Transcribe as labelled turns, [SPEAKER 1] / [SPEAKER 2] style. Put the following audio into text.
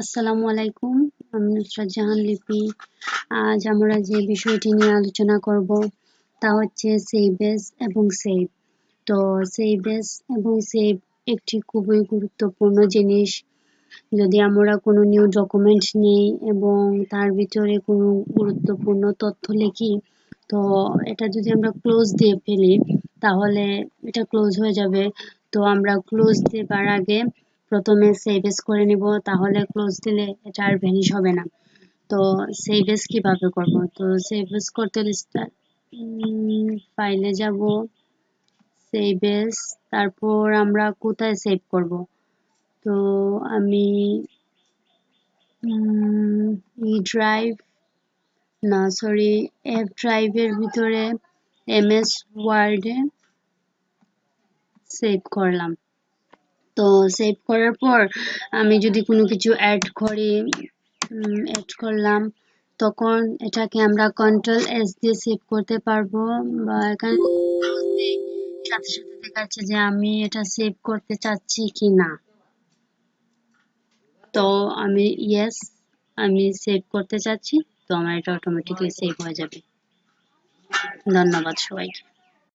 [SPEAKER 1] আসসালামু আলাইকুম। আমি নুসরাত জাহান লিপি। আজ আমরা যে বিষয়টি নিয়ে আলোচনা করব তা হচ্ছে সেভেস এবং সেভ তো সেভেস এবং সেভ একটি খুবই গুরুত্বপূর্ণ জিনিস। যদি আমরা কোনো নিউ ডকুমেন্ট নিই এবং তার ভিতরে কোনো গুরুত্বপূর্ণ তথ্য লিখি, তো এটা যদি আমরা ক্লোজ দিয়ে ফেলি, তাহলে এটা ক্লোজ হয়ে যাবে। তো আমরা ক্লোজ দেবার আগে প্রথমে সেভ এস করে নিব, তাহলে ক্লোজ দিলে এটা আর ভ্যানিশ হবে না। তো সেভ এস কীভাবে করব? তো সেভ এস করতে হলে ফাইলে যাব সেভ এস তারপর আমরা কোথায় সেভ করব? তো আমি ই ড্রাইভ না সরি এফ ড্রাইভের ভিতরে এম এস ওয়ার্ডে সেভ করলাম। তো সেভ করার পর আমি যদি কোনো কিছু অ্যাড করি অ্যাড করলাম, তখন এটাকে আমরা কন্ট্রোল এস দিয়ে সেভ করতে পারব বা এখানে সাথে সাথে দেখাচ্ছে যে আমি এটা সেভ করতে চাচ্ছি কি না তো আমি ইয়েস আমি সেভ করতে চাচ্ছি, তো আমার এটা অটোমেটিকলি সেভ হয়ে যাবে। ধন্যবাদ সবাইকে।